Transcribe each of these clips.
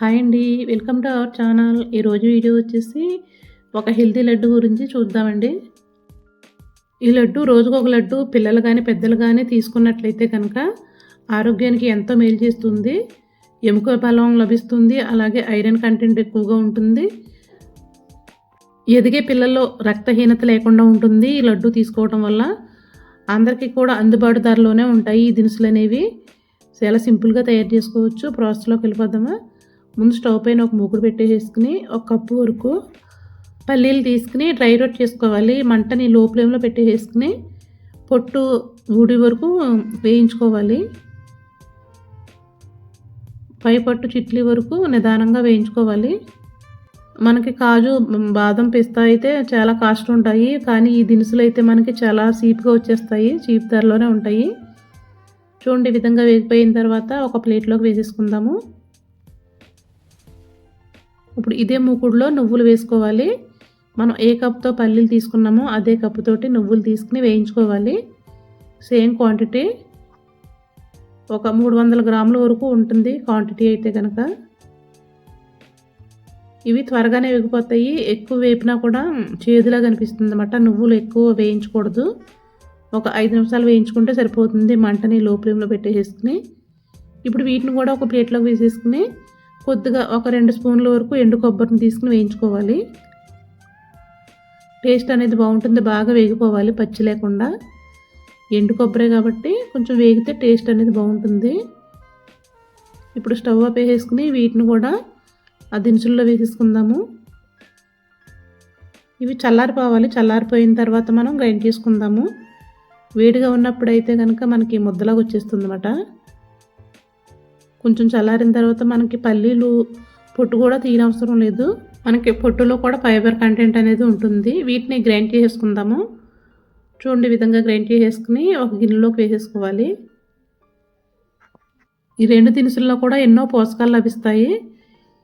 Hi అండి. Welcome to our channel. ఈరోజు video వచ్చేసి ఒక హెల్తీ లడ్డు గురించి చూద్దామండి. ఈ లడ్డు రోజుకు ఒక లడ్డు పిల్లలు కానీ పెద్దలు కానీ తీసుకున్నట్లయితే కనుక ఆరోగ్యానికి ఎంతో మేలు చేస్తుంది. ఎముక బలం లభిస్తుంది. అలాగే ఐరన్ కంటెంట్ ఎక్కువగా ఉంటుంది. ఎదిగే పిల్లల్లో రక్తహీనత లేకుండా ఉంటుంది ఈ లడ్డు తీసుకోవడం వల్ల. అందరికీ కూడా అందుబాటు ధరలోనే ఉంటాయి ఈ దినుసులు అనేవి చాలా సింపుల్గా తయారు చేసుకోవచ్చు. ప్రాసెస్లోకి వెళ్ళిపోదామా? ముందు స్టవ్ పైన ఒక మూకుడు పెట్టేసుకుని ఒక కప్పు వరకు పల్లీలు తీసుకుని డ్రై రోట్ చేసుకోవాలి. మంటని లో ఫ్లేమ్లో పెట్టేసుకుని పొట్టు ఊడి వరకు వేయించుకోవాలి. పై పట్టు చిట్లీ వరకు నిదానంగా వేయించుకోవాలి. మనకి కాజు బాదం పిస్తా అయితే చాలా కాస్ట్ ఉంటాయి. కానీ ఈ దినుసులు అయితే మనకి చాలా చీప్గా వచ్చేస్తాయి. చీప్ ధరలోనే ఉంటాయి. చూడండి విధంగా వేగిపోయిన తర్వాత ఒక ప్లేట్లోకి వేసేసుకుందాము. ఇప్పుడు ఇదే మూకుడులో నువ్వులు వేసుకోవాలి. మనం ఏ కప్తో పల్లీలు తీసుకున్నామో అదే కప్పుతోటి నువ్వులు తీసుకుని వేయించుకోవాలి. Same quantity. ఒక మూడు వందల గ్రాముల వరకు ఉంటుంది క్వాంటిటీ అయితే కనుక ఇవి త్వరగానే వేగిపోతాయి. ఎక్కువ వేపినా కూడా చేదులా కనిపిస్తుంది అనమాట నువ్వులు ఎక్కువ వేయించకూడదు. ఒక ఐదు నిమిషాలు వేయించుకుంటే సరిపోతుంది మంటని లో ఫ్లేమ్లో పెట్టేసేసుకుని. ఇప్పుడు వీటిని కూడా ఒక ప్లేట్లోకి వేసేసుకుని కొద్దిగా ఒక రెండు స్పూన్ల వరకు ఎండు కొబ్బరిని తీసుకుని వేయించుకోవాలి. టేస్ట్ అనేది బాగుంటుంది బాగా వేగిపోవాలి పచ్చి లేకుండా. ఎండు కొబ్బరే కాబట్టి కొంచెం వేగితే టేస్ట్ అనేది బాగుంటుంది. ఇప్పుడు స్టవ్ ఆఫ్ వేసేసుకుని వీటిని కూడా ఆ దినుసుల్లో వేసేసుకుందాము. ఇవి చల్లారిపోవాలి చల్లారిపోయిన తర్వాత మనం గ్రైండ్ చేసుకుందాము. వేడిగా ఉన్నప్పుడు అయితే కనుక మనకి ముద్దలాగా వచ్చేస్తుంది అన్నమాట కొంచెం చల్లారిన తర్వాత మనకి పల్లీలు పొట్టు కూడా తీయనవసరం లేదు. మనకి పొట్టులో కూడా ఫైబర్ కంటెంట్ అనేది ఉంటుంది. వీటిని గ్రైండ్ చేసుకుందాము చూడండి విధంగా గ్రైండ్ చేసేసుకుని ఒక గిన్నెలోకి వేసేసుకోవాలి. ఈ రెండు దినుసుల్లో కూడా ఎన్నో పోషకాలు లభిస్తాయి.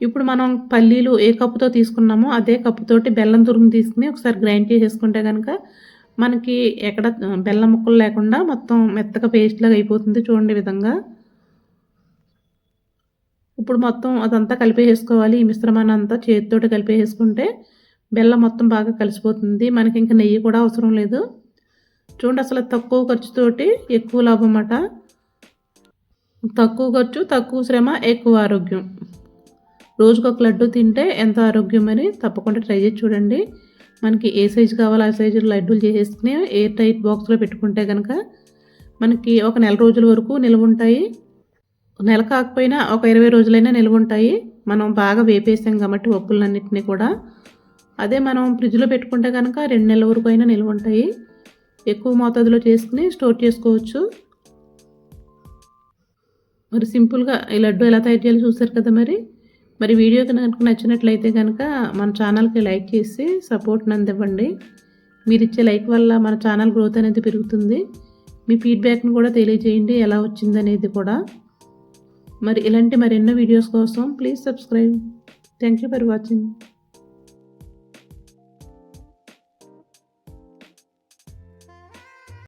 ఇప్పుడు మనం పల్లీలు ఏ కప్పుతో తీసుకున్నామో అదే కప్పుతోటి బెల్లం తురుము తీసుకుని ఒకసారి గ్రైండ్ చేసేసుకుంటే కనుక మనకి ఎక్కడ బెల్లం ముక్కలు లేకుండా మొత్తం మెత్తగా పేస్ట్ లాగా అయిపోతుంది చూడండి విధంగా. ఇప్పుడు మొత్తం అదంతా కలిపేసుకోవాలి ఈ మిశ్రమాన్ని అంతా చేతితోటి కలిపేసుకుంటే బెల్లం మొత్తం బాగా కలిసిపోతుంది. మనకి ఇంకా నెయ్యి కూడా అవసరం లేదు. చూడండి అసలు తక్కువ ఖర్చుతోటి ఎక్కువ లాభం అన్నమాట తక్కువ ఖర్చు తక్కువ శ్రమ ఎక్కువ ఆరోగ్యం. రోజుకు ఒక లడ్డు తింటే ఎంత ఆరోగ్యం అని తప్పకుండా ట్రై చేసి చూడండి. మనకి ఏ సైజు కావాలో ఆ సైజు లడ్డూలు చేసేసుకుని ఎయిర్ టైట్ బాక్స్లో పెట్టుకుంటే కనుక మనకి ఒక నెల రోజుల వరకు నిల్వ ఉంటాయి. నెల కాకపోయినా ఒక ఇరవై రోజులైనా నిల్వ ఉంటాయి మనం బాగా వేపేసాం కాబట్టి ఒప్పులన్నింటినీ కూడా. అదే మనం ఫ్రిడ్జ్లో పెట్టుకుంటే కనుక రెండు నెలల వరకు అయినా నిల్వ ఉంటాయి ఎక్కువ మోతాదులో చేసుకుని స్టోర్ చేసుకోవచ్చు. మరి సింపుల్గా ఈ లడ్డు ఎలా తయారు చేయాలో చూసారు కదా మరి. మరి వీడియో కనుక నచ్చినట్లయితే కనుక మన ఛానల్కి లైక్ చేసి సపోర్ట్ నందివ్వండి. మీరు ఇచ్చే లైక్ వల్ల మన ఛానల్ గ్రోత్ అనేది పెరుగుతుంది. మీ ఫీడ్బ్యాక్ని కూడా తెలియజేయండి ఎలా వచ్చిందనేది కూడా. మరి ఇలాంటి మరెన్నో వీడియోస్ కోసం please subscribe thank you for watching